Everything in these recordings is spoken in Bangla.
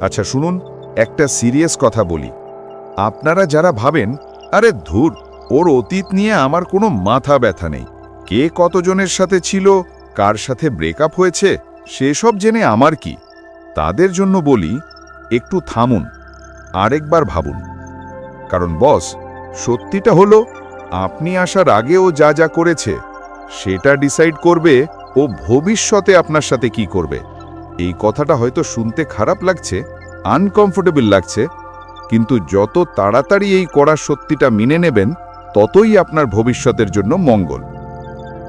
আচ্ছা শুনুন, একটা সিরিয়াস কথা বলি। আপনারা যারা ভাবেন, আরে ধুর, ওর অতীত নিয়ে আমার কোনো মাথা ব্যথা নেই। কে কতজনের সাথে ছিল, কার সাথে ব্রেকআপ হয়েছে, সেসব জেনে আমার কি? তাদের জন্য বলি, একটু থামুন, আরেকবার ভাবুন। কারণ বস, সত্যিটা হলো, আপনি আসার আগে ও যা যা করেছে, সেটা ডিসাইড করবে ও ভবিষ্যতে আপনার সাথে কি করবে। এই কথাটা হয়তো শুনতে খারাপ লাগছে আনকমফোর্টেবল লাগছে, কিন্তু যত তাড়াতাড়ি এই কড়া সত্যিটা মেনে নেবেন, ততই আপনার ভবিষ্যতের জন্য মঙ্গল।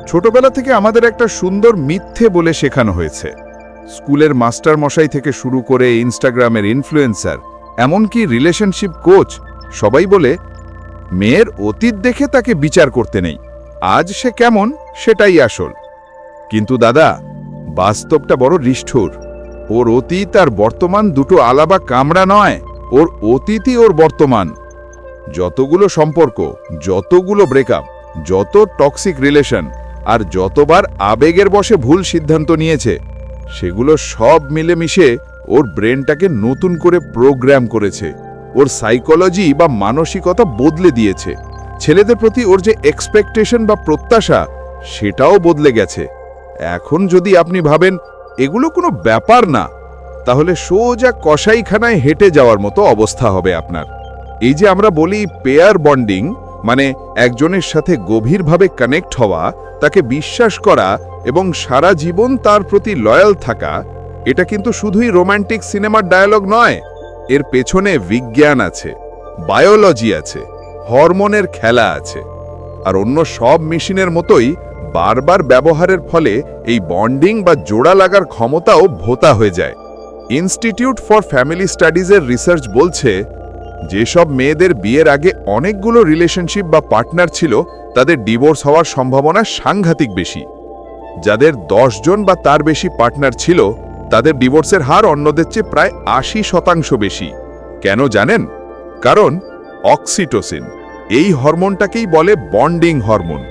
ছোটবেলা থেকে আমাদের একটা সুন্দর মিথ্যে বলে শেখানো হয়েছে। স্কুলের মাস্টার মশাই থেকে শুরু করে ইনস্টাগ্রামের ইনফ্লুয়েন্সার এমনকি রিলেশনশিপ কোচ সবাই বলে, মেয়ের অতীত দেখে তাকে বিচার করতে নেই। আজ সে কেমন, সেটাই আসল। কিন্তু দাদা বাস্তবটা বড় নিষ্ঠুর। ওর অতীত আর বর্তমান দুটো আলাবা কামড়া নয়, ওর অতীতই ওর বর্তমান। যতগুলো সম্পর্ক, যতগুলো ব্রেকআপ যত টক্সিক রিলেশন আর যতবার আবেগের বসে ভুল সিদ্ধান্ত নিয়েছে, সেগুলো সব মিলেমিশে ওর ব্রেনটাকে নতুন করে প্রোগ্রাম করেছে। ওর সাইকোলজি বা মানসিকতা বদলে দিয়েছে। ছেলেদের প্রতি ওর যে এক্সপেকটেশন বা প্রত্যাশা, সেটাও বদলে গেছে। এখন যদি আপনি ভাবেন এগুলো কোনো ব্যাপার না, তাহলে সোজা কসাইখানায় হেঁটে যাওয়ার মতো অবস্থা হবে আপনার। এই যে আমরা বলি পেয়ার বন্ডিং মানে একজনের সাথে গভীরভাবে কানেক্ট হওয়া, তাকে বিশ্বাস করা এবং সারা জীবন তার প্রতি লয়াল থাকা, এটা কিন্তু শুধুই রোমান্টিক সিনেমার ডায়ালগ নয়, এর পেছনে বিজ্ঞান আছে বায়োলজি আছে হরমোনের খেলা আছে, আর অন্য সব মেশিনের মতোই বারবার ব্যবহারের ফলে এই বন্ডিং বা জোড়া লাগার ক্ষমতাও ভোতা হয়ে যায়। ইনস্টিটিউট ফর ফ্যামিলি স্টাডিজের রিসার্চ বলছে, যেসব মেয়েদের বিয়ের আগে অনেকগুলো রিলেশনশিপ বা পার্টনার ছিল, তাদের ডিভোর্স হওয়ার সম্ভাবনা সাংঘাতিক বেশি। যাদের জন বা তার বেশি পার্টনার ছিল, তাদের ডিভোর্সের হার অন্যদের চেয়ে প্রায় আশি শতাংশ বেশি। কেন জানেন? কারণ অক্সিটোসিন, এই হরমোনটাকেই বলে বন্ডিং হরমোন।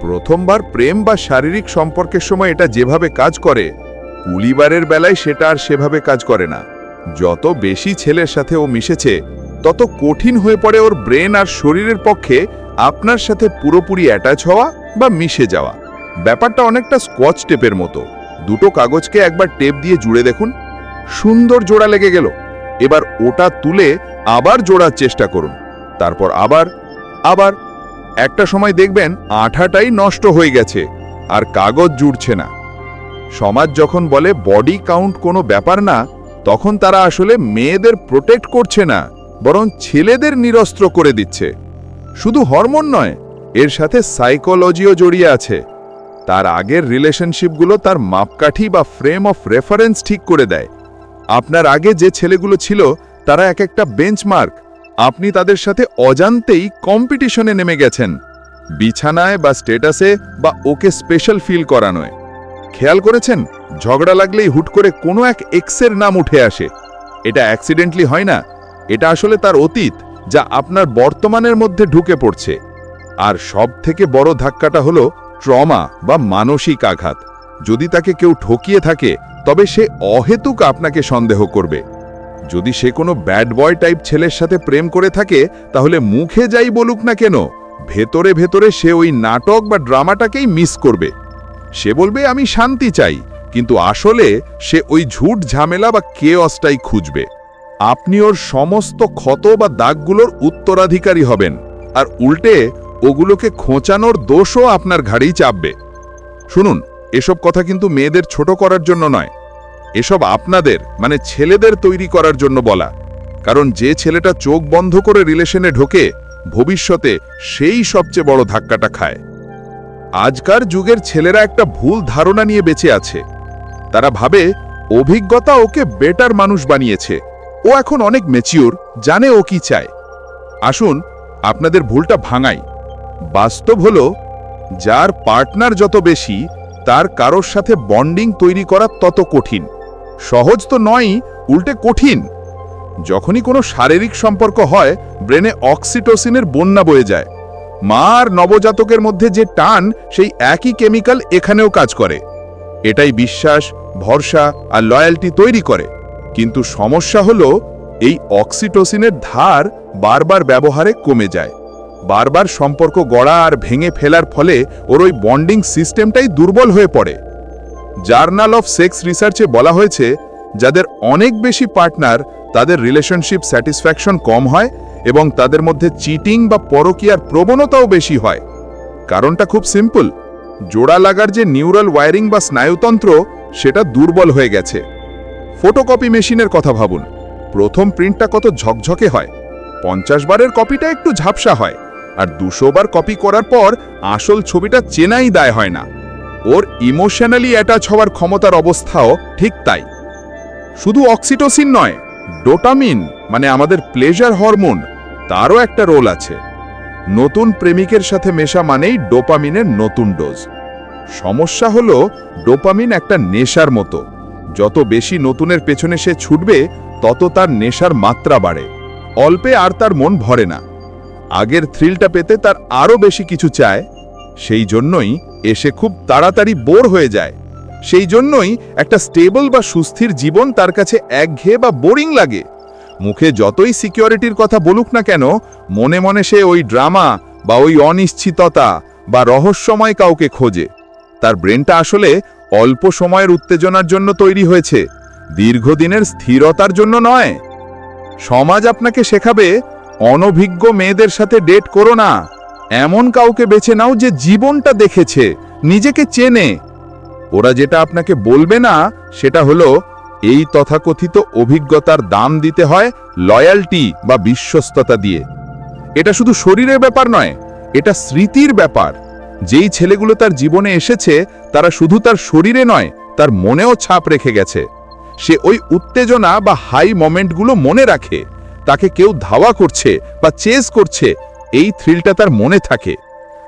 প্রথমবার প্রেম বা শারীরিক সম্পর্কের সময় এটা যেভাবে কাজ করে, কুলিবারের বেলায় সেটা আর সেভাবে কাজ করে না। যত বেশি ছেলের সাথে ও মিশেছে, তত কঠিন হয়ে পড়ে ওর ব্রেন আর শরীরের পক্ষে আপনার সাথে পুরোপুরি অ্যাটাচ হওয়া বা মিশে যাওয়া। ব্যাপারটা অনেকটা স্কচ টেপের মতো। দুটো কাগজকে একবার টেপ দিয়ে জুড়ে দেখুন। সুন্দর জোড়া লেগে গেল। এবার ওটা তুলে আবার জোড়ার চেষ্টা করুন। তারপর আবার আবার একটা সময় দেখবেন আঠাটাই নষ্ট হয়ে গেছে আর কাগজ জুড়ছে না। সমাজ যখন বলে বডি কাউন্ট কোনো ব্যাপার না, তখন তারা আসলে মেয়েদের প্রোটেক্ট করছে না, বরং ছেলেদের নিরস্ত্র করে দিচ্ছে। শুধু হরমোন নয়, এর সাথে সাইকোলজিও জড়িয়ে আছে। তার আগের রিলেশনশিপগুলো তার মাপকাঠি বা ফ্রেম অফ রেফারেন্স ঠিক করে দেয়। আপনার আগে যে ছেলেগুলো ছিল, তারা এক একটা বেঞ্চমার্ক আপনি তাদের সাথে অজান্তেই কম্পিটিশনে নেমে গেছেন। বিছানায় বা স্টেটাসে বা ওকে স্পেশাল ফিল করানোয়। খেয়াল করেছেন? ঝগড়া লাগলেই হুট করে কোনো এক এক্সের নাম উঠে আসে। এটা অ্যাক্সিডেন্টলি হয় না। এটা আসলে তার অতীত, যা আপনার বর্তমানের মধ্যে ঢুকে পড়ছে। আর সব থেকে বড় ধাক্কাটা হলো ট্রমা বা মানসিক আঘাত। যদি তাকে কেউ ঠকিয়ে থাকে, তবে সে অহেতুক আপনাকে সন্দেহ করবে। যদি সে কোনো ব্যাড বয় টাইপ ছেলের সাথে প্রেম করে থাকে, তাহলে মুখে যাই বলুক না কেন, ভেতরে ভেতরে সে ওই নাটক বা ড্রামাটাকেই মিস করবে। সে বলবে, আমি শান্তি চাই। কিন্তু আসলে সে ওই ঝুট ঝামেলা বা কে কেঅসটাই খুঁজবে। আপনি ওর সমস্ত ক্ষত বা দাগগুলোর উত্তরাধিকারী হবেন, আর উল্টে ওগুলোকে খোঁচানোর দোষও আপনার ঘাড়েই চাপবে। শুনুন, এসব কথা কিন্তু মেয়েদের ছোট করার জন্য নয়। এসব আপনাদের মানে ছেলেদের তৈরি করার জন্য বলা। কারণ যে ছেলেটা চোখ বন্ধ করে রিলেশনে ঢোকে, ভবিষ্যতে সেই সবচেয়ে বড় ধাক্কাটা খায়। আজকার যুগের ছেলেরা একটা ভুল ধারণা নিয়ে বেঁচে আছে। তারা ভাবে, অভিজ্ঞতা ওকে বেটার মানুষ বানিয়েছে। ও এখন অনেক মেচিওর জানে ও কি চায়। আসুন, আপনাদের ভুলটা ভাঙাই। বাস্তব হলো, যার পার্টনার যত বেশি, তার কারোর সাথে বন্ডিং তৈরি করা তত কঠিন। সহজ তো নয়ই, উল্টে কঠিন। যখনই কোনো শারীরিক সম্পর্ক হয়, ব্রেনে অক্সিটোসিনের বন্যা বয়ে যায়। মা আর নবজাতকের মধ্যে যে টান, সেই একই কেমিক্যাল এখানেও কাজ করে। এটাই বিশ্বাস, ভরসা আর লয়্যালটি তৈরি করে। কিন্তু সমস্যা হলো, এই অক্সিটোসিনের ধার বারবার ব্যবহারে কমে যায়। বারবার সম্পর্ক গড়া আর ভেঙে ফেলার ফলে ওর ওই বন্ডিং সিস্টেমটাই দুর্বল হয়ে পড়ে। জার্নাল অফ সেক্স রিসার্চে বলা হয়েছে, যাদের অনেক বেশি পার্টনার, তাদের রিলেশনশিপ স্যাটিসফ্যাকশন কম হয় এবং তাদের মধ্যে চিটিং বা পরকীয়ার প্রবণতাও বেশি হয়। কারণটা খুব সিম্পল। জোড়া লাগার যে নিউরাল ওয়ারিং বা স্নায়ুতন্ত্র, সেটা দুর্বল হয়ে গেছে। ফটোকপি মেশিনের কথা ভাবুন। প্রথম প্রিন্টটা কত ঝকঝকে হয়। পঞ্চাশ বারের কপিটা একটু ঝাপসা হয়। আর দুশো বার কপি করার পর আসল ছবিটা চেনাই দায় হয় না। ওর ইমোশনালি অ্যাটাচ হওয়ার ক্ষমতার অবস্থাও ঠিক তাই। শুধু অক্সিটোসিন নয় ডোটামিন মানে আমাদের প্লেজার হরমোন তারও একটা রোল আছে। নতুন প্রেমিকের সাথে মেশা মানেই ডোপামিনের নতুন ডোজ সমস্যা হলো, ডোপামিন একটা নেশার মতো। যত বেশি নতুনের পেছনে সে ছুটবে, তত তার নেশার মাত্রা বাড়ে। অল্পে আর তার মন ভরে না। আগের থ্রিলটা পেতে তার আরও বেশি কিছু চায় সেই জন্যই এসে খুব তাড়াতাড়ি বোর হয়ে যায়। সেই জন্যই একটা স্টেবল বা সুস্থির জীবন তার কাছে একঘেয়ে বা বোরিং লাগে। মুখে যতই সিকিউরিটির কথা বলুক না কেন, মনে মনে সে ওই ড্রামা বা ওই অনিশ্চিততা বা রহস্যময় কাউকে খোঁজে। তার ব্রেনটা আসলে অল্প সময়ের উত্তেজনার জন্য তৈরি হয়েছে, দীর্ঘদিনের স্থিরতার জন্য নয়। সমাজ আপনাকে শেখাবে, অনভিজ্ঞ মেয়েদের সাথে ডেট করো না। এমন কাউকে বেছে নাও যে জীবনটা দেখেছে, নিজেকে চেনে। ওরা যেটা আপনাকে বলবে না, সেটা হলো, এই তথাকথিত অভিজ্ঞতার দাম দিতে হয় লয়ালটি বা বিশ্বস্ততা দিয়ে। এটা শুধু শরীরের ব্যাপার নয়, এটা স্মৃতির ব্যাপার। যেই ছেলেগুলো তার জীবনে এসেছে, তারা শুধু তার শরীরে নয়, তার মনেও ছাপ রেখে গেছে। সে ওই উত্তেজনা বা হাই মোমেন্টগুলো মনে রাখে, তাকে কেউ ধাওয়া করছে বা চেস করছে এই থ্রিলটা তার মনে থাকে।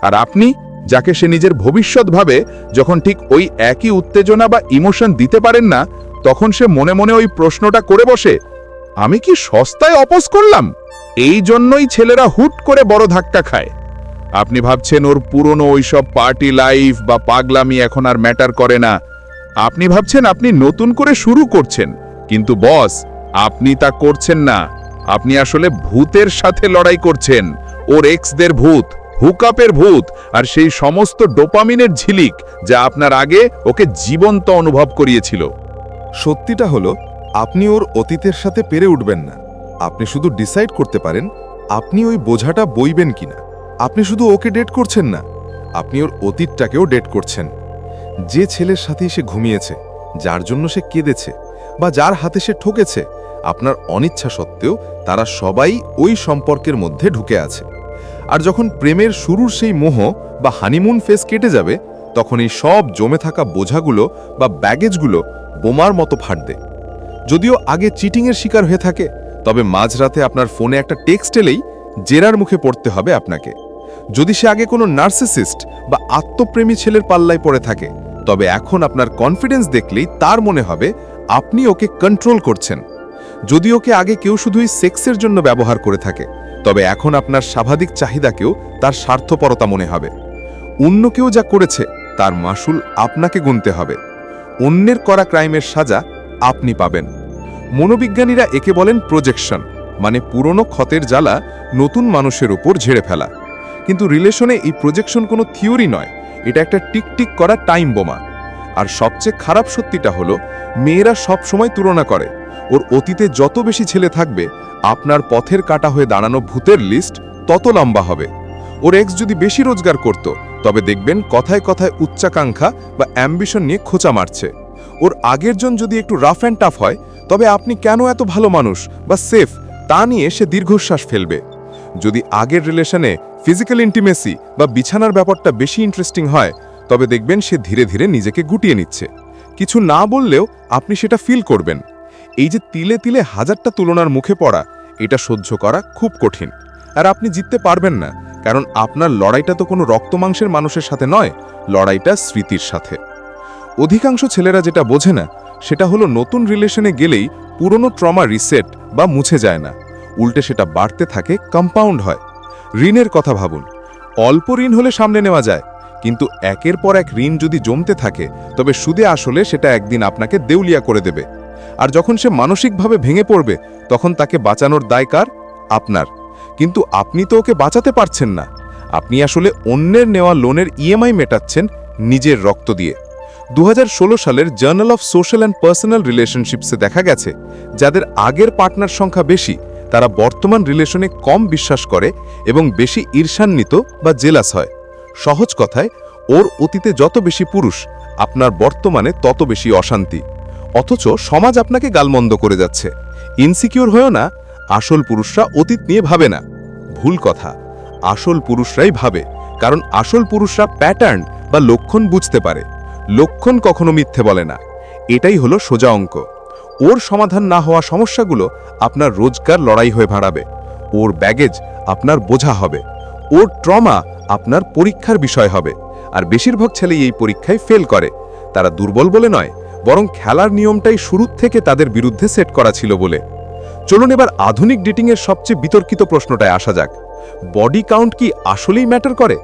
আর আপনি, যাকে সে নিজের ভবিষ্যৎ ভাবে যখন ঠিক ওই একই উত্তেজনা বা ইমোশন দিতে পারেন না, তখন সে মনে মনে ওই প্রশ্নটা করে বসে, আমি কি সস্তায় অপোজ করলাম? এই জন্যই ছেলেরা হুট করে বড় ধাক্কা খায়। আপনি ভাবছেন ওর পুরনো ওইসব পার্টি লাইফ বা পাগলামি এখন আর ম্যাটার করে না। আপনি ভাবছেন আপনি নতুন করে শুরু করছেন, কিন্তু বস আপনি তা করছেন না। আপনি আসলে ভূতের সাথে লড়াই করছেন। ওর এক্সদের ভূত হুকাপের ভূত, আর সেই সমস্ত ডোপামিনের ঝিলিক যা আপনার আগে ওকে জীবন্ত অনুভব করিয়েছিল। সত্যিটা হলো, আপনি ওর অতীতের সাথে পেরে উঠবেন না। আপনি শুধু ডিসাইড করতে পারেন, আপনি ওই বোঝাটা বইবেন কিনা। আপনি শুধু ওকে ডেট করছেন না, আপনি ওর অতীতটাকেও ডেট করছেন। যে ছেলের সাথেই সে ঘুমিয়েছে, যার জন্য সে কেঁদেছে, বা যার হাতে সে ঠকেছে, আপনার অনিচ্ছা সত্ত্বেও তারা সবাই ওই সম্পর্কের মধ্যে ঢুকে আছে। আর যখন প্রেমের শুরুর সেই মোহ বা হানিমুন ফেস কেটে যাবে, তখন এই সব জমে থাকা বোঝাগুলো বা ব্যাগেজগুলো বোমার মতো ফাটবে যদিও আগে চিটিংয়ের শিকার হয়ে থাকে, তবে মাঝরাতে আপনার ফোনে একটা টেক্সট এলেই জেরার মুখে পড়তে হবে আপনাকে। যদি সে আগে কোনো নার্সিসিস্ট বা আত্মপ্রেমী ছেলের পাল্লায় পড়ে থাকে, তবে এখন আপনার কনফিডেন্স দেখলেই তার মনে হবে আপনি ওকে কন্ট্রোল করছেন। যদি ওকে আগে কেউ শুধুই সেক্সের জন্য ব্যবহার করে থাকে, তবে এখন আপনার স্বাভাবিক চাহিদাকেও তার স্বার্থপরতা মনে হবে। অন্য কেউ যা করেছে, তার মাসুল আপনাকে গুনতে হবে। অন্যের করা ক্রাইমের সাজা আপনি পাবেন। মনোবিজ্ঞানীরা একে বলেন প্রজেকশন মানে পুরনো ক্ষতের জ্বালা নতুন মানুষের উপর ঝেড়ে ফেলা। কিন্তু রিলেশনে এই প্রজেকশন কোনো থিওরি নয়, এটা একটা টিকটিক করা টাইম বোমা। আর সবচেয়ে খারাপ সত্যিটা হলো, মেয়েরা সব সময় তুলনা করে। ওর অতীতে যত বেশি ছেলে থাকবে, আপনার পথের কাটা হয়ে দাঁড়ানো ভূতের লিস্ট তত লম্বা হবে। ওর এক্স যদি বেশি রোজগার করত, তবে দেখবেন কথায় কথায় উচ্চাকাঙ্ক্ষা বা অ্যাম্বিশন নিয়ে খোঁচা মারছে। ওর আগের জন যদি একটু রাফ অ্যান্ড টাফ হয়, তবে আপনি কেন এত ভালো মানুষ বা সেফ তা নিয়ে সে দীর্ঘশ্বাস ফেলবে। যদি আগের রিলেশনে ফিজিক্যাল ইন্টিমেসি বা বিছানার ব্যাপারটা বেশি ইন্টারেস্টিং হয় তবে দেখবেন সে ধীরে ধীরে নিজেকে গুটিয়ে নিচ্ছে। কিছু না বললেও আপনি সেটা ফিল করবেন। এই যে তিলে তিলে হাজারটা তুলনার মুখে পড়া, এটা সহ্য করা খুব কঠিন। আর আপনি জিততে পারবেন না, কারণ আপনার লড়াইটা তো কোনো রক্তমাংসের মানুষের সাথে নয়, লড়াইটা স্মৃতির সাথে। অধিকাংশ ছেলেরা যেটা বোঝে না, সেটা হলো নতুন রিলেশনে গেলেই পুরনো ট্রমা রিসেট বা মুছে যায় না। উল্টে সেটা বাড়তে থাকে কম্পাউন্ড হয়। ঋণের কথা ভাবুন। অল্প ঋণ হলে সামনে নেওয়া যায় কিন্তু একের পর এক ঋণ যদি জমতে থাকে, তবে সুদে আসলে সেটা একদিন আপনাকে দেউলিয়া করে দেবে। আর যখন সে মানসিকভাবে ভেঙে পড়বে, তখন তাকে বাঁচানোর দায় কার? আপনার। কিন্তু আপনি তো ওকে বাঁচাতে পারছেন না। আপনি আসলে অন্যের নেওয়া লোনের ইএমআই মেটাচ্ছেন নিজের রক্ত দিয়ে। দু হাজার ষোলো সালের journal of social and personal রিলেশনশিপসে দেখা গেছে, যাদের আগের পার্টনার সংখ্যা বেশি, তারা বর্তমান রিলেশনে কম বিশ্বাস করে এবং বেশি ঈর্ষান্বিত বা জেলাস হয়। সহজ কথায়, ওর অতীতে যত বেশি পুরুষ, আপনার বর্তমানে তত বেশি অশান্তি। অথচ সমাজ আপনাকে গালমন্দ করে যাচ্ছে। ইনসিকিউর হয়েও না, আসল পুরুষরা অতীত নিয়ে ভাবে না। ভুল কথা, আসল পুরুষরাই ভাবে, কারণ আসল পুরুষরা প্যাটার্ন বা লক্ষণ বুঝতে পারে। লক্ষণ কখনো মিথ্যে বলে না। এটাই হলো সোজা অঙ্ক। ওর সমাধান না হওয়া সমস্যাগুলো আপনার রোজকার লড়াই হয়ে ভাড়াবে। ওর ব্যাগেজ আপনার বোঝা হবে। ওর ট্রমা আপনার পরীক্ষার বিষয় হবে। আর বেশিরভাগ ছেলেই এই পরীক্ষায় ফেল করে। তারা দুর্বল বলে নয়, বরং খেলার নিয়মটাই শুরু থেকে তাদের বিরুদ্ধে সেট করা ছিল বলে। চলুন এবার আধুনিক ডেটিংয়ের সবচেয়ে বিতর্কিত প্রশ্নটায় আসা যাক। বডি কাউন্ট কি আসলেই ম্যাটার করে?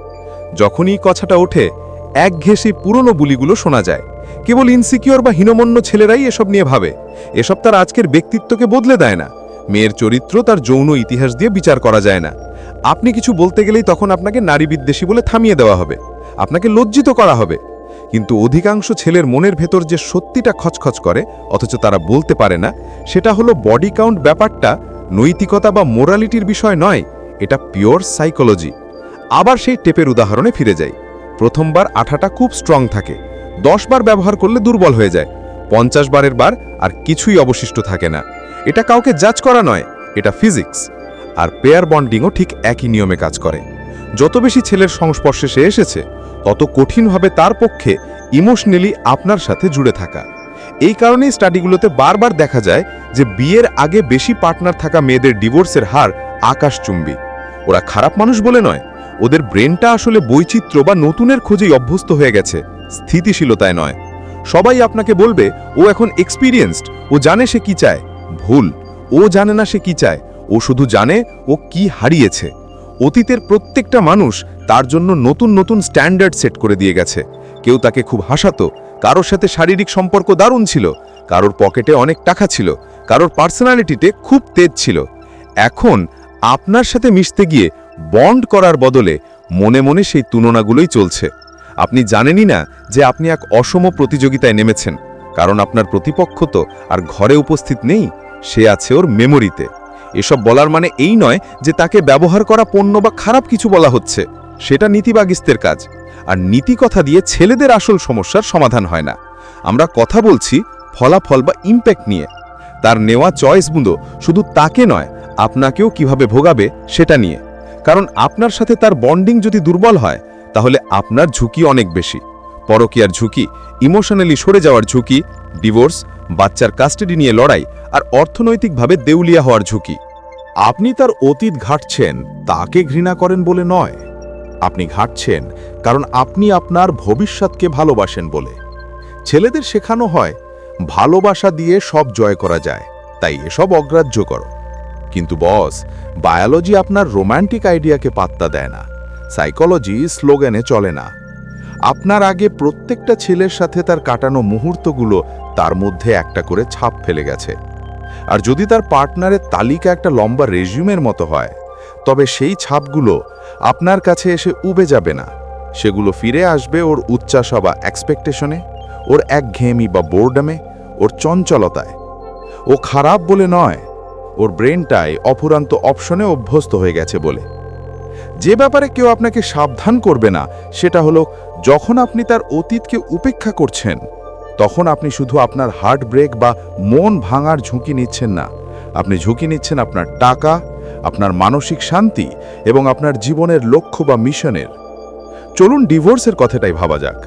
যখনই কথাটা ওঠে, এক ঘেঁষে পুরনো বুলিগুলো শোনা যায়। কেবল ইনসিকিওর বা হীনমন্য ছেলেরাই এসব নিয়ে ভাবে। এসব তার আজকের ব্যক্তিত্বকে বদলে দেয় না। মেয়ের চরিত্র তার যৌন ইতিহাস দিয়ে বিচার করা যায় না। আপনি কিছু বলতে গেলেই তখন আপনাকে নারী বিদ্বেষী বলে থামিয়ে দেওয়া হবে। আপনাকে লজ্জিত করা হবে। কিন্তু অধিকাংশ ছেলের মনের ভেতর যে সত্যিটা খচখচ করে, অথচ তারা বলতে পারে না, সেটা হলো বডি কাউন্ট ব্যাপারটা নৈতিকতা বা মোরালিটির বিষয় নয়, এটা পিওর সাইকোলজি আবার সেই টেপের উদাহরণে ফিরে যাই। প্রথমবার আঠাটা খুব স্ট্রং থাকে। দশ বার ব্যবহার করলে দুর্বল হয়ে যায়। পঞ্চাশ বারের বার আর কিছুই অবশিষ্ট থাকে না। এটা কাউকে জাজ করা নয়, এটা ফিজিক্স আর পেয়ার বন্ডিংও ঠিক একই নিয়মে কাজ করে। যত বেশি ছেলের সংস্পর্শে সে এসেছে, তত কঠিনভাবে তার পক্ষে ইমোশনালি আপনার সাথে জুড়ে থাকা। এই কারণেই স্টাডিগুলোতে বারবার দেখা যায় যে বিয়ের আগে বেশি পার্টনার থাকা মেয়েদের ডিভোর্সের হার আকাশচুম্বী। ওরা খারাপ মানুষ বলে নয়, ওদের ব্রেনটা আসলে বৈচিত্র্য বা নতুনের খোঁজেই অভ্যস্ত হয়ে গেছে, স্থিতিশীলতায় নয়। সবাই আপনাকে বলবে, ও এখন এক্সপিরিয়েন্সড ও জানে সে কি চায়। ভুল, ও জানে না সে কি চায়। ও শুধু জানে ও কি হারিয়েছে। অতীতের প্রত্যেকটা মানুষ তার জন্য নতুন নতুন স্ট্যান্ডার্ড সেট করে দিয়ে গেছে। কেউ তাকে খুব হাসাতো, কারোর সাথে শারীরিক সম্পর্ক দারুণ ছিল, কারোর পকেটে অনেক টাকা ছিল, কারোর পার্সোনালিটিতে খুব তেজ ছিল। এখন আপনার সাথে মিশতে গিয়ে বন্ড করার বদলে মনে মনে সেই তুলনাগুলোই চলছে। আপনি জানেনই না যে আপনি এক অসম প্রতিযোগিতায় নেমেছেন, কারণ আপনার প্রতিপক্ষ তো আর ঘরে উপস্থিত নেই, সে আছে ওর মেমোরিতে এসব বলার মানে এই নয় যে তাকে ব্যবহার করা পণ্য বা খারাপ কিছু বলা হচ্ছে। সেটা নীতিবাগিস্তের কাজ। আর নীতি কথা দিয়ে ছেলেদের আসল সমস্যার সমাধান হয় না। আমরা কথা বলছি ফলাফল বা ইম্প্যাক্ট নিয়ে। তার নেওয়া চয়েস বুঁদো, শুধু তাকে নয়, আপনাকেও কীভাবে ভোগাবে সেটা নিয়ে। কারণ আপনার সাথে তার বন্ডিং যদি দুর্বল হয়, তাহলে আপনার ঝুঁকি অনেক বেশি। পরকীয়ার ঝুঁকি ইমোশনালি সরে যাওয়ার ঝুঁকি ডিভোর্স বাচ্চার কাস্টাডি নিয়ে লড়াই আর অর্থনৈতিকভাবে দেউলিয়া হওয়ার ঝুঁকি। আপনি তার অতীত ঘাটছেন, তাকে ঘৃণা করেন বলে নয়। আপনি ঘাটছেন কারণ আপনি আপনার ভবিষ্যৎকে ভালোবাসেন বলে। ছেলেদের শেখানো হয়, ভালোবাসা দিয়ে সব জয় করা যায়, তাই এসব অগ্রাহ্য করো। কিন্তু বস, বায়োলজি আপনার রোম্যান্টিক আইডিয়াকে পাত্তা দেয় না। সাইকোলজি স্লোগানে চলে না। আপনার আগে প্রত্যেকটা ছেলের সাথে তার কাটানো মুহূর্তগুলো তার মধ্যে একটা করে ছাপ ফেলে গেছে। আর যদি তার পার্টনারের তালিকা একটা লম্বা রেজিউমের মতো হয়, তবে সেই ছাপগুলো আপনার কাছে এসে উবে যাবে না। সেগুলো ফিরে আসবে ওর উচ্চাসা বা এক্সপেকটেশনে ওর একঘেয়েমি বা বোর্ডামে ওর চঞ্চলতায়। ও খারাপ বলে নয়, ওর ব্রেনটাই অফুরান্ত অপশনে অভ্যস্ত হয়ে গেছে বলে। যে ব্যাপারে কেউ আপনাকে সাবধান করবে না, সেটা হলো যখন আপনি তার অতীতকে উপেক্ষা করছেন তখন আপনি শুধু আপনার হার্ট ব্রেক বা মন ভাঙার ঝুঁকি নিচ্ছেন না। আপনি ঝুঁকি নিচ্ছেন আপনার টাকা, আপনার মানসিক শান্তি এবং আপনার জীবনের লক্ষ্য বা মিশনের। চলুন ডিভোর্সের কথাটাই ভাবা যাক।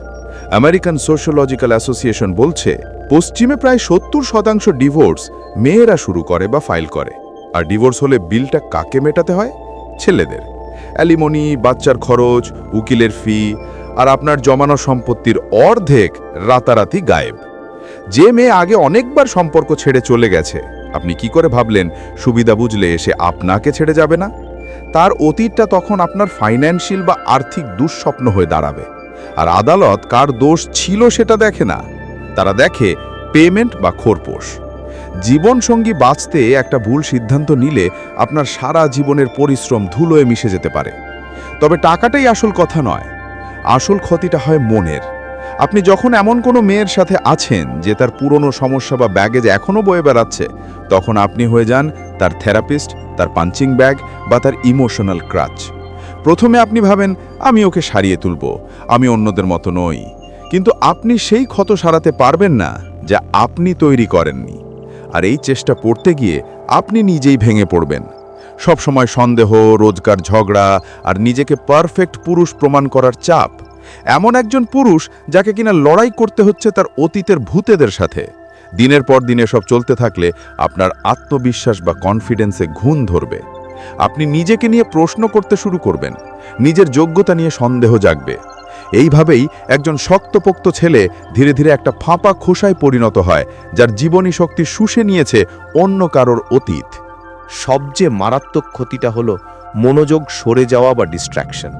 আমেরিকান সোশ্যোলজিক্যাল অ্যাসোসিয়েশন বলছে, পশ্চিমে প্রায় সত্তর শতাংশ ডিভোর্স মেয়েরা শুরু করে বা ফাইল করে। আর ডিভোর্স হলে বিলটা কাকে মেটাতে হয়? ছেলেদের। অ্যালিমনি, বাচ্চার খরচ, উকিলের ফি আর আপনার জমানো সম্পত্তির অর্ধেক রাতারাতি গায়েব। যে মেয়ে আগে অনেকবার সম্পর্ক ছেড়ে চলে গেছে, আপনি কি করে ভাবলেন সুবিধা বুঝলে এসে আপনাকে ছেড়ে যাবে না? তার অতীতটা তখন আপনার ফাইন্যান্সিয়াল বা আর্থিক দুঃস্বপ্ন হয়ে দাঁড়াবে। আর আদালত কার দোষ ছিল সেটা দেখে না। তারা দেখে পেমেন্ট বা খোরপোষ জীবনসঙ্গী বাঁচতে একটা ভুল সিদ্ধান্ত নিলে আপনার সারা জীবনের পরিশ্রম ধুলোয় মিশে যেতে পারে। তবে টাকাটাই আসল কথা নয়। আসল ক্ষতিটা হয় মনের। আপনি যখন এমন কোনো মেয়ের সাথে আছেন যে তার পুরনো সমস্যা বা ব্যাগেজ এখনও বয়ে বেড়াচ্ছে, তখন আপনি হয়ে যান তার থেরাপিস্ট তার পাঞ্চিং ব্যাগ বা তার ইমোশনাল ক্রাচ প্রথমে আপনি ভাবেন, আমি ওকে সারিয়ে তুলব, আমি অন্যদের মতো নই। কিন্তু আপনি সেই ক্ষত সারাতে পারবেন না যা আপনি তৈরি করেননি। আর এই চেষ্টা পড়তে গিয়ে আপনি নিজেই ভেঙে পড়বেন। সবসময় সন্দেহ, রোজগার, ঝগড়া আর নিজেকে পারফেক্ট পুরুষ প্রমাণ করার চাপ। এমন একজন পুরুষ যাকে কিনা লড়াই করতে হচ্ছে তার অতীতের ভূতেদের সাথে। দিনের পর দিনে সব চলতে থাকলে আপনার আত্মবিশ্বাস বা কনফিডেন্সে ঘুণ ধরবে। আপনি নিজেকে নিয়ে প্রশ্ন করতে শুরু করবেন। নিজের যোগ্যতা নিয়ে সন্দেহ জাগবে। এইভাবেই একজন শক্তপোক্ত ছেলে ধীরে ধীরে একটা ফাঁপা খোসায় পরিণত হয়, যার জীবনী শক্তি শুষে নিয়েছে অন্য কারোর অতীত। সবচেয়ে মারাত্মক ক্ষতিটা হলো মনোযোগ সরে যাওয়া বা ডিস্ট্র্যাকশন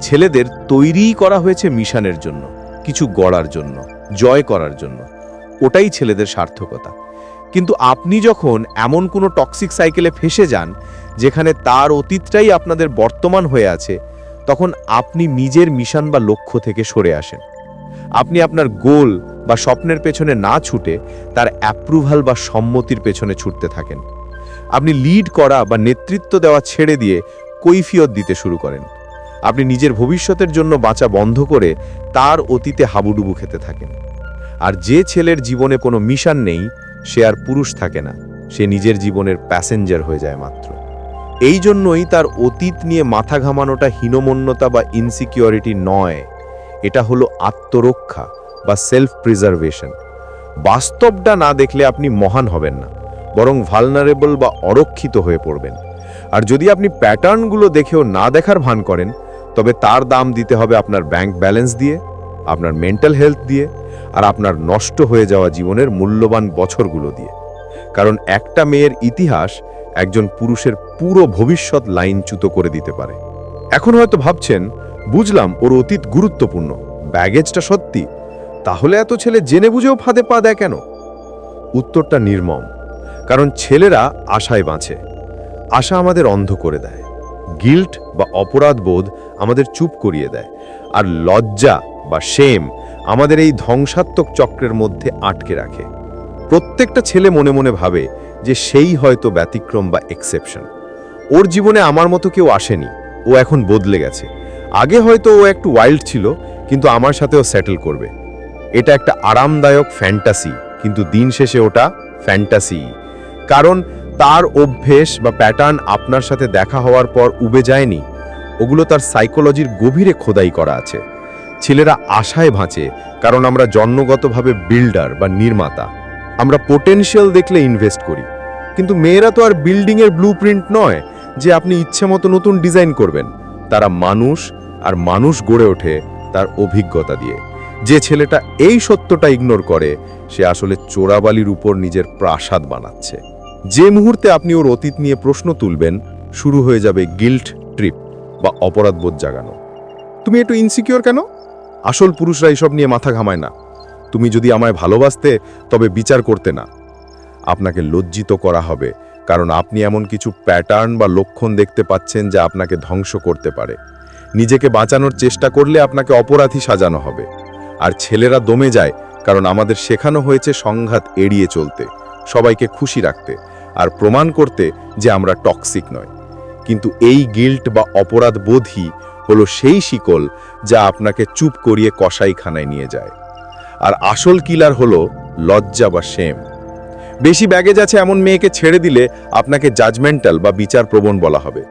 ছেলেদের তৈরিই করা হয়েছে মিশনের জন্য, কিছু গড়ার জন্য, জয় করার জন্য। ওটাই ছেলেদের সার্থকতা। কিন্তু আপনি যখন এমন কোনো টক্সিক সাইকেলে ফেসে যান, যেখানে তার অতীতটাই আপনাদের বর্তমান হয়ে আছে, তখন আপনি নিজের মিশন বা লক্ষ্য থেকে সরে আসেন। আপনি আপনার গোল বা স্বপ্নের পেছনে না ছুটে তার অ্যাপ্রুভাল বা সম্মতির পেছনে ছুটতে থাকেন। আপনি লিড করা বা নেতৃত্ব দেওয়া ছেড়ে দিয়ে কৈফিয়ত দিতে শুরু করেন। আপনি নিজের ভবিষ্যতের জন্য বাঁচা বন্ধ করে তার অতীতে হাবুডুবু খেতে থাকেন। আর যে ছেলের জীবনে কোনো মিশন নেই, সে আর পুরুষ থাকে না, সে নিজের জীবনের প্যাসেঞ্জার হয়ে যায় মাত্র। এই জন্যই তার অতীত নিয়ে মাথা ঘামানোটা হীনমন্যতা বা ইনসিকিউরিটি নয়। এটা হলো আত্মরক্ষা বা সেলফ প্রিজার্ভেশন বাস্তবটা না দেখলে আপনি মহান হবেন না। বরং ভালনারেবল বা অরক্ষিত হয়ে পড়বেন। আর যদি আপনি প্যাটার্নগুলো দেখেও না দেখার ভান করেন, তবে তার দাম দিতে হবে আপনার ব্যাংক ব্যালেন্স দিয়ে, আপনার মেন্টাল হেলথ দিয়ে, আর আপনার নষ্ট হয়ে যাওয়া জীবনের মূল্যবান বছরগুলো দিয়ে। কারণ একটা মেয়ের ইতিহাস একজন পুরুষের পুরো ভবিষ্যৎ লাইনচ্যুত করে দিতে পারে। এখন হয়তো ভাবছেন, বুঝলাম, ওর অতীত গুরুত্বপূর্ণ। ব্যাগেজটা সত্যি। তাহলে এত ছেলে জেনে বুঝেও ফাঁদে পা দেয় কেন? উত্তরটা নির্মম। কারণ ছেলেরা আশায় বাঁচে। আশা আমাদের অন্ধ করে দেয়। গিল্ট বা অপরাধ বোধ আমাদের চুপ করিয়ে দেয়। আর লজ্জা বা শেম আমাদের এই ধ্বংসাত্মক চক্রের মধ্যে আটকে রাখে। প্রত্যেকটা ছেলে মনে মনে ভাবে যে সেই হয়তো ব্যতিক্রম বা এক্সেপশন ওর জীবনে আমার মতো কেউ আসেনি। ও এখন বদলে গেছে। আগে হয়তো ও একটু ওয়াইল্ড ছিল, কিন্তু আমার সাথেও সেটেল করবে। এটা একটা আরামদায়ক ফ্যান্টাসি কিন্তু দিন শেষে ওটা ফ্যান্টাসি কারণ তার অভ্যেস বা প্যাটার্ন আপনার সাথে দেখা হওয়ার পর উবে যায়নি। ওগুলো তার সাইকোলজির গভীরে খোদাই করা আছে। ছেলেরা আশায় ভাঁচে কারণ আমরা জন্মগতভাবে বিল্ডার বা নির্মাতা। আমরা পোটেনশিয়াল দেখলে ইনভেস্ট করি। কিন্তু মেয়েরা তো আর বিল্ডিংয়ের ব্লুপ্রিন্ট নয়, যে আপনি ইচ্ছে মতো নতুন ডিজাইন করবেন। তারা মানুষ, আর মানুষ গড়ে ওঠে তার অভিজ্ঞতা দিয়ে। যে ছেলেটা এই সত্যটা ইগনোর করে, সে আসলে চোরাবালির উপর নিজের প্রাসাদ বানাচ্ছে। যে মুহূর্তে আপনি ওর অতীত নিয়ে প্রশ্ন তুলবেন, শুরু হয়ে যাবে গিল্ট ট্রিপ বা অপরাধবোধ জাগানো। তুমি একটু ইনসিকিওর কেন? আসল পুরুষরা এইসব নিয়ে মাথা ঘামায় না। তুমি যদি আমায় ভালোবাসতে, তবে বিচার করতে না। আপনাকে লজ্জিত করা হবে, কারণ আপনি এমন কিছু প্যাটার্ন বা লক্ষণ দেখতে পাচ্ছেন যা আপনাকে ধ্বংস করতে পারে। নিজেকে বাঁচানোর চেষ্টা করলে আপনাকে অপরাধী সাজানো হবে। আর ছেলেরা দমে যায়, কারণ আমাদের শেখানো হয়েছে সংঘাত এড়িয়ে চলতে, সবাইকে খুশি রাখতে। আর প্রমাণ করতে যে আমরা টক্সিক নয়। কিন্তু এই গিল্ট বা অপরাধ বোধই হলো সেই শিকল যা আপনাকে চুপ করিয়ে কসাইখানায় নিয়ে যায়। আর আসল কিলার হলো লজ্জা বা শেম বেশি ব্যাগেজ আছে এমন মেয়েকে ছেড়ে দিলে আপনাকে জাজমেন্টাল বা বিচার প্রবণ বলা হবে।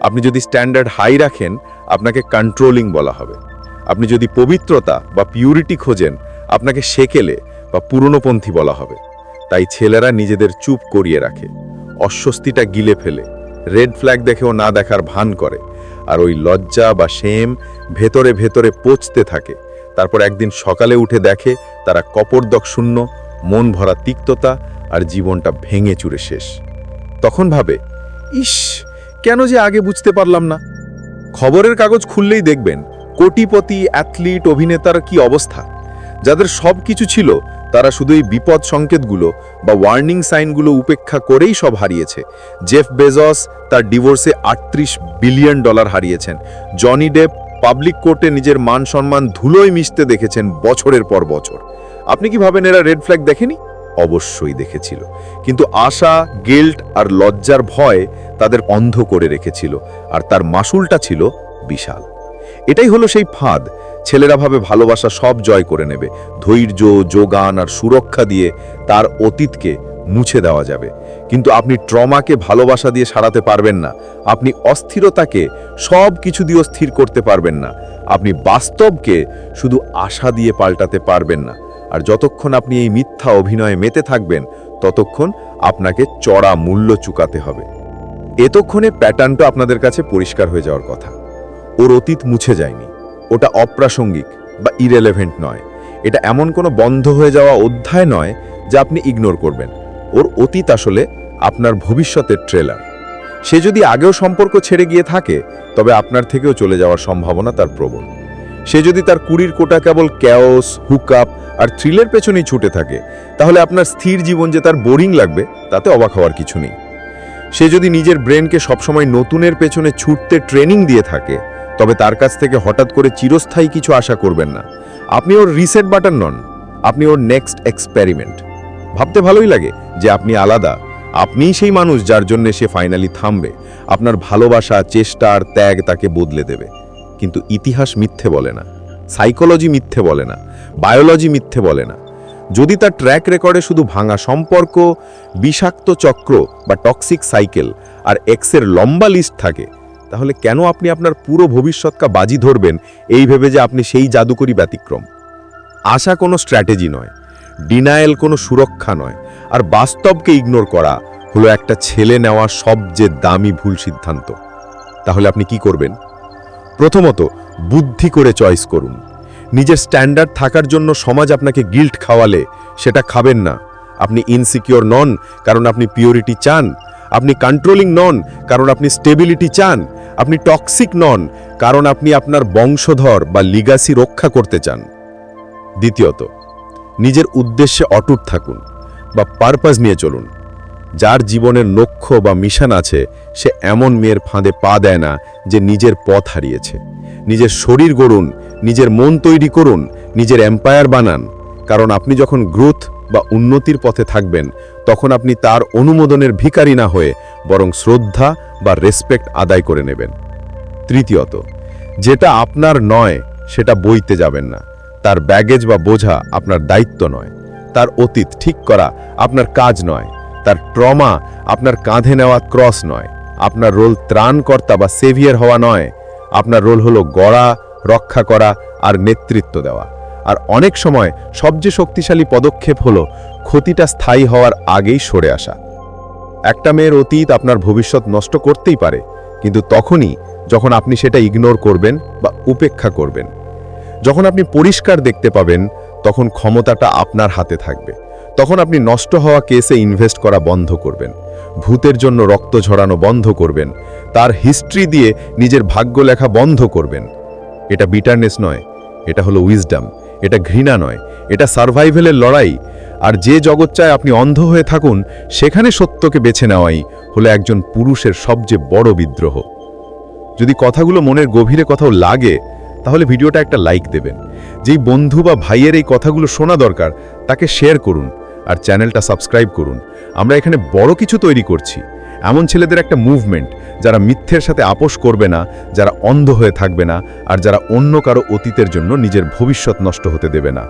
আপনি যদি স্ট্যান্ডার্ড হাই রাখেন, আপনাকে কন্ট্রোলিং বলা হবে। আপনি যদি পবিত্রতা বা পিউরিটি খোঁজেন, আপনাকে সেকেলে বা পুরনোপন্থী বলা হবে। তাই ছেলেরা নিজেদের চুপ করিয়ে রাখে। অস্বস্তিটা গিলে ফেলে। রেড ফ্ল্যাগ দেখেও না দেখার ভান করে। আর ওই লজ্জা বা শেম ভেতরে ভেতরে পচতে থাকে। তারপর একদিন সকালে উঠে দেখে তারা কপরদক শূন্য, মন ভরা তিক্ততা আর জীবনটা ভেঙে চুরে শেষ। তখন ভাবে, ইস, কেন যে আগে বুঝতে পারলাম না? খবরের কাগজ খুললেই দেখবেন, কোটিপতি অ্যাথলিট অভিনেতার কি অবস্থা? যাদের সব কিছু ছিল তারা শুধু এই বিপদ সংকেতগুলো বা ওয়ার্নিং সাইনগুলো উপেক্ষা করেই সব হারিয়েছে। জেফ বেজস তার ডিভোর্সে আটত্রিশ বিলিয়ন ডলার হারিয়েছেন। জনি ডেপ পাবলিক কোর্টে নিজের মান সম্মান ধুলোয় মিশতে দেখেছেন বছরের পর বছর। আপনি কি ভাবেন এরা রেড ফ্ল্যাগ দেখেনি? অবশ্যই দেখেছিল। কিন্তু আশা গিল্ট আর লজ্জার ভয় তাদের অন্ধ করে রেখেছিল। আর তার মাসুলটা ছিল বিশাল। এটাই হলো সেই ফাঁদ ছেলেরা ভাবে ভালোবাসা সব জয় করে নেবে। ধৈর্য, যোগান আর সুরক্ষা দিয়ে তার অতীতকে মুছে দেওয়া যাবে। কিন্তু আপনি ট্রমাকে ভালোবাসা দিয়ে সারাতে পারবেন না। আপনি অস্থিরতাকে সব কিছু দিয়ে স্থির করতে পারবেন না। আপনি বাস্তবকে শুধু আশা দিয়ে পাল্টাতে পারবেন না। আর যতক্ষণ আপনি এই মিথ্যা অভিনয়ে মেতে থাকবেন, ততক্ষণ আপনাকে চড়া মূল্য চুকাতে হবে। এতক্ষণে প্যাটার্নটা আপনাদের কাছে পরিষ্কার হয়ে যাওয়ার কথা। ওর অতীত মুছে যায়নি। ওটা অপ্রাসঙ্গিক বা ইরেলেভেন্ট নয়। এটা এমন কোনো বন্ধ হয়ে যাওয়া অধ্যায় নয় যা আপনি ইগনোর করবেন। ওর অতীত আসলে আপনার ভবিষ্যতের ট্রেলার সে যদি আগেও সম্পর্ক ছেড়ে গিয়ে থাকে, তবে আপনার থেকেও চলে যাওয়ার সম্ভাবনা তার প্রবল। সে যদি তার কুড়ির কোটা কেবল ক্যাওস হুকআপ আর থ্রিলের পেছনেই ছুটে থাকে, তাহলে আপনার স্থির জীবন যে তার বোরিং লাগবে, তাতে অবাক হওয়ার কিছু নেই। সে যদি নিজের ব্রেনকে সবসময় নতুনের পেছনে ছুটতে ট্রেনিং দিয়ে থাকে তবে তার কাছ থেকে হঠাৎ করে চিরস্থায়ী কিছু আশা করবেন না। আপনি ওর রিসেট বাটন নন, আপনি ওর নেক্সট এক্সপেরিমেন্ট ভাবতে ভালোই লাগে যে আপনি আলাদা, আপনিই সেই মানুষ যার জন্য সে ফাইনালি থামবে। আপনার ভালোবাসা, চেষ্টা আর ত্যাগ তাকে বদলে দেবে। কিন্তু ইতিহাস মিথ্যে বলে না সাইকোলজি মিথ্যে বলে না বায়োলজি মিথ্যে বলে না। যদি তার ট্র্যাক রেকর্ডে শুধু ভাঙা সম্পর্ক, বিষাক্ত চক্র বা টক্সিক সাইকেল আর এক্সের লম্বা লিস্ট থাকে তাহলে কেন আপনি আপনার পুরো ভবিষ্যৎকা বাজি ধরবেন এই ভেবে যে আপনি সেই জাদুকরি ব্যতিক্রম? আশা কোনো স্ট্র্যাটেজি নয় ডিনায়েল কোনো সুরক্ষা নয়, আর বাস্তবকে ইগনোর করা হলো একটা ছেলে নেওয়া সবচেয়ে দামি ভুল সিদ্ধান্ত। তাহলে আপনি কি করবেন? প্রথমত, বুদ্ধি করে চয়েস করুন। নিজের স্ট্যান্ডার্ড থাকার জন্য সমাজ আপনাকে গিল্ট খাওয়ালে সেটা খাবেন না। আপনি ইনসিকিওর নন কারণ আপনি পিওরিটি চান। আপনি কন্ট্রোলিং নন কারণ আপনি স্টেবিলিটি চান। আপনি টক্সিক নন, কারণ আপনি আপনার বংশধর বা লিগাসি রক্ষা করতে চান। দ্বিতীয়ত, নিজের উদ্দেশ্যে অটুট থাকুন বা পারপাস নিয়ে চলুন। যার জীবনের লক্ষ্য বা মিশন আছে, সে এমন মেয়ের ফাঁদে পা দেয় না যে নিজের পথ হারিয়েছে। নিজের শরীর গড়ুন, নিজের মন তৈরি করুন, নিজের এম্পায়ার বানান। কারণ আপনি যখন গ্রোথ বা উন্নতির পথে থাকবেন, তখন আপনি তার অনুমোদনের ভিখারি না হয়ে বরং শ্রদ্ধা বা রেসপেক্ট আদায় করে নেবেন। তৃতীয়ত, যেটা আপনার নয়, সেটা বইতে যাবেন না। তার ব্যাগেজ বা বোঝা আপনার দায়িত্ব নয়। তার অতীত ঠিক করা আপনার কাজ নয়। তার ট্রমা আপনার কাঁধে নেওয়া ক্রস নয়। আপনার রোল ত্রাণকর্তা বা সেভিয়ার হওয়া নয়। আপনার রোল হলো গড়া, রক্ষা করা আর নেতৃত্ব দেওয়া। আর অনেক সময় সবচেয়ে শক্তিশালী পদক্ষেপ হলো ক্ষতিটা স্থায়ী হওয়ার আগেই সরে আসা। একটা মেয়ের অতীত আপনার ভবিষ্যৎ নষ্ট করতেই পারে, কিন্তু তখনই যখন আপনি সেটা ইগনোর করবেন বা উপেক্ষা করবেন, যখন আপনি পরিষ্কার দেখতে পাবেন, তখন ক্ষমতাটা আপনার হাতে থাকবে। তখন আপনি নষ্ট হওয়া কেসে ইনভেস্ট করা বন্ধ করবেন, ভূতের জন্য রক্ত ঝরানো বন্ধ করবেন, তার হিস্ট্রি দিয়ে নিজের ভাগ্য লেখা বন্ধ করবেন। এটা বিটারনেস নয়, এটা হলো উইজডাম এটা ঘৃণা নয়, এটা সার্ভাইভেলের লড়াই। আর যে জগৎ চায় আপনি অন্ধ হয়ে থাকুন, সেখানে সত্যকে বেছে নেওয়াই হলো একজন পুরুষের সবচেয়ে বড় বিদ্রোহ। যদি কথাগুলো মনের গভীরে কোথাও লাগে, তাহলে ভিডিওটা একটা লাইক দেবেন। যেই বন্ধু বা ভাইয়ের এই কথাগুলো শোনা দরকার, তাকে শেয়ার করুন আর চ্যানেলটা সাবস্ক্রাইব করুন। আমরা এখানে বড় কিছু তৈরি করছি। এমন ছেলেদের একটা মুভমেন্ট, যারা মিথ্যের সাথে আপোষ করবে না, যারা অন্ধ হয়ে থাকবে না, আর যারা অন্য কারও অতীতের জন্য নিজের ভবিষ্যৎ নষ্ট হতে দেবে না।